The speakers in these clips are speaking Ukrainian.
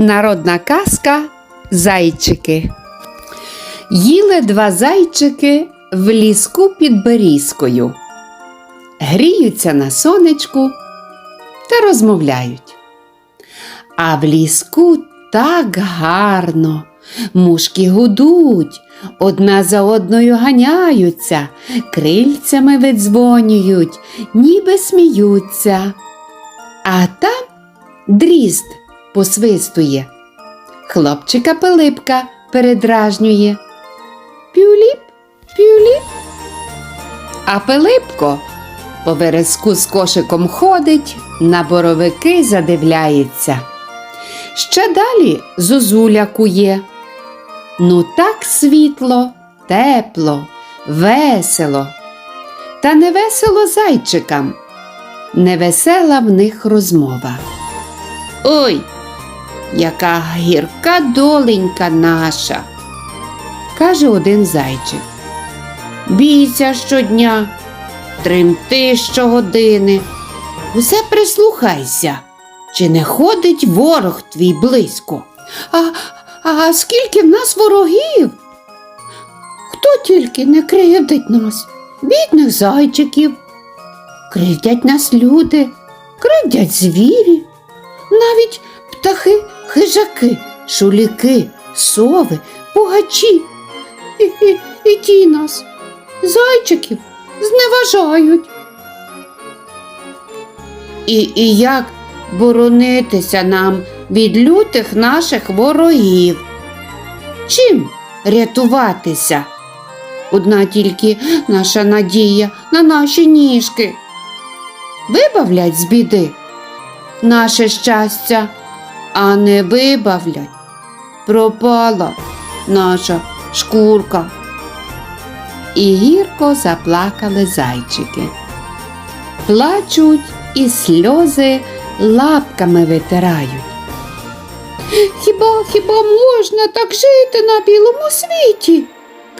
Народна казка Зайчики. Їли два зайчики в ліску під берізкою. Гріються на сонечку та розмовляють. А в ліску так гарно. Мушки гудуть, одна за одною ганяються, крильцями видзвонюють, ніби сміються. А там дрізд посвистує. Хлопчика Пилипка передражнює. Пюліп, пюліп. А Пилипко по вереску з кошиком ходить, на боровики задивляється. Ще далі зозуля кує. Ну так світло, тепло, весело. Та не весело зайчикам. Невесела в них розмова. Ой, яка гірка доленька наша, каже один зайчик. Бійся щодня, тремти щогодини. Усе прислухайся, чи не ходить ворог твій близько. А, а скільки в нас ворогів? Хто тільки не кривдить нас, бідних зайчиків. Кривдять нас люди, кривдять звірі, навіть птахи, хижаки, шуліки, сови, пугачі. І, і, і ті нас, зайчиків, зневажають. І, і як боронитися нам від лютих наших ворогів? Чим рятуватися? Одна тільки наша надія на наші ніжки. Вибавлять з біди наше щастя, а не вибавлять. Пропала наша шкурка. І гірко заплакали зайчики. Плачуть і сльози лапками витирають. Хіба хіба можна так жити на білому світі?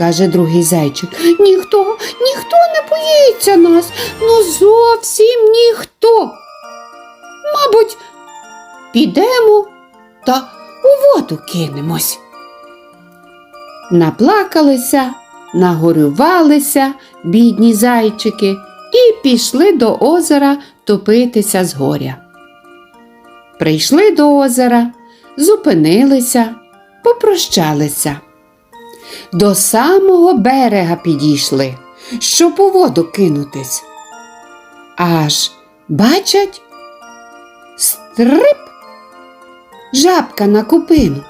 каже другий зайчик. Ніхто, ніхто не боїться нас, ну зовсім ніхто. Мабуть, підемо та у воду кинемось. Наплакалися, нагорювалися бідні зайчики і пішли до озера топитися з горя. Прийшли до озера, зупинилися, попрощалися. До самого берега підійшли, щоб у воду кинутись. Аж бачать стрип жабка на купину.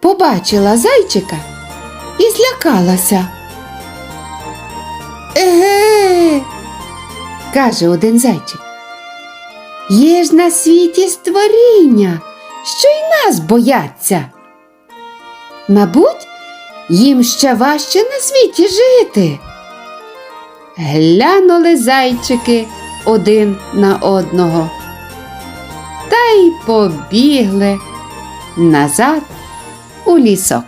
Побачила зайчика і злякалася. Еге, каже один зайчик. Є ж на світі створіння, що й нас бояться. Мабуть, їм ще важче на світі жити. Глянули зайчики один на одного. Та й побігли назад у лісок.